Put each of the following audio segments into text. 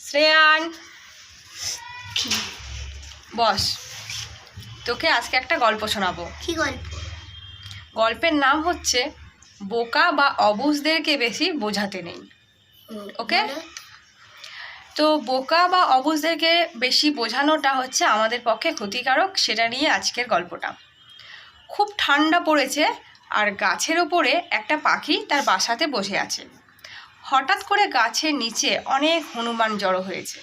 শ্রেয়ান। বস তোকে আজকে একটা গল্প শোনাবো। কি গল্প? গল্পের নাম হচ্ছে বোকা বা অবুঝদেরকে বেশি বোঝাতে নেই। ওকে? তো বোকা বা অবুঝদেরকে বেশি বোঝানোটা হচ্ছে আমাদের পক্ষে ক্ষতিকারক সেটা নিয়ে আজকের গল্পটা। খুব ঠান্ডা পড়েছে আর গাছের ওপরে একটা পাখি তার বাসাতে বসে আছে। হঠাৎ করে গাছের নিচে অনেক হনুমান জড়ো হয়েছে।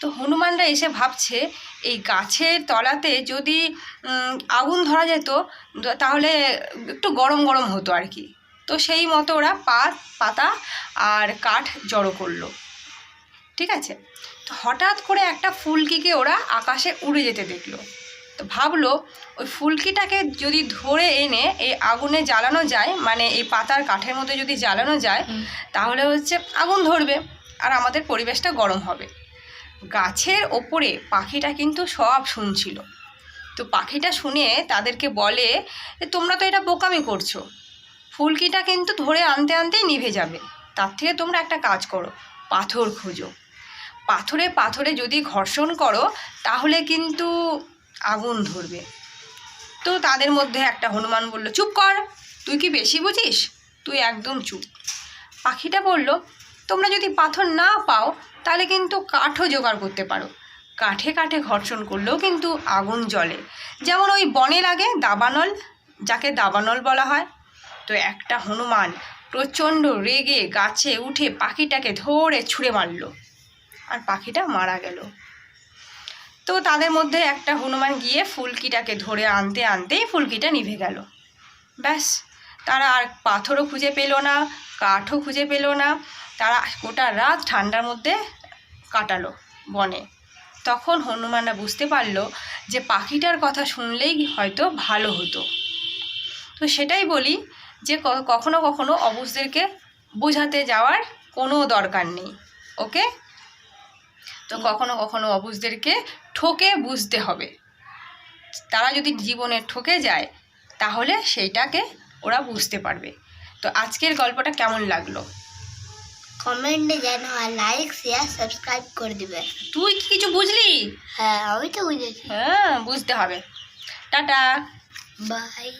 তো হনুমানরা এসে ভাবছে, এই গাছের তলাতে যদি আগুন ধরা যেত, তাহলে একটু গরম গরম হতো আর কি। তো সেই মতো ওরা পাত, পাতা আর কাঠ জড়ো করল। ঠিক আছে? তো হঠাৎ করে একটা ফুলকিকে ওরা আকাশে উড়ে যেতে দেখল। তো ভাবলো ওই ফুলকিটাকে যদি ধরে এনে এই আগুনে জ্বালানো যায় মানে এই পাতার কাঠের মধ্যে যদি জ্বালানো যায় তাহলে হচ্ছে আগুন ধরবে আর আমাদের পরিবেশটা গরম হবে। গাছের ওপরে পাখিটা কিন্তু সব শুনছিল। তো পাখিটা শুনে তাদেরকে বলে যে তোমরা তো এটা বোকামি করছ। ফুলকিটা কিন্তু ধরে আনতে আনতেই নিভে যাবে। তার থেকে তোমরা একটা কাজ করো পাথর খুঁজো। পাথরে পাথরে যদি ঘর্ষণ করো তাহলে কিন্তু আগুন ধরবে। তো তাদের মধ্যে একটা হনুমান বলল, চুপ কর, তুই কি বেশি বুঝিস? তুই একদম চুপ। পাখিটা বলল, তোমরা যদি পাথর না পাও, তাহলে কিন্তু কাঠও জোগাড় করতে পারো। কাঠে কাঠে ঘর্ষণ করলেও কিন্তু আগুন জ্বলে। যেমন ওই বনে লাগে দাবানল, যাকে দাবানল বলা হয়। তো একটা হনুমান প্রচণ্ড রেগে গাছে উঠে পাখিটাকে ধরে ছুঁড়ে মারল। আর পাখিটা মারা গেল। তো তাদের মধ্যে একটা হনুমান গিয়ে ফুলকিটাকে ধরে আনতে আনতেই ফুলকিটা নিভে গেল। ব্যাস, তারা আর পাথরও খুঁজে পেল না, কাঠও খুঁজে পেল না, তারা গোটা রাত ঠান্ডার মধ্যে কাটালো বনে। তখন হনুমানরা বুঝতে পারল যে পাখিটার কথা শুনলেই হয়তো ভালো হতো। তো সেটাই বলি যে কখনো কখনো অবুঝদেরকে বোঝাতে যাওয়ার কোনো দরকার নেই, ওকে? তো কখনো কখনো অবুঝদেরকে ঠকে বুঝতে হবে। তারা যদি জীবনে ঠকে যায় তাহলে সেইটাকে ওরা বুঝতে পারবে। তো আজকের গল্পটা কেমন লাগল? কমেন্টে জানো আর লাইক শেয়ার সাবস্ক্রাইব করে দিবে। তুই কি কিছু বুঝলি? হ্যাঁ আমি তো বুঝেছি। হ্যাঁ বুঝতে হবে। টাটা। বাই।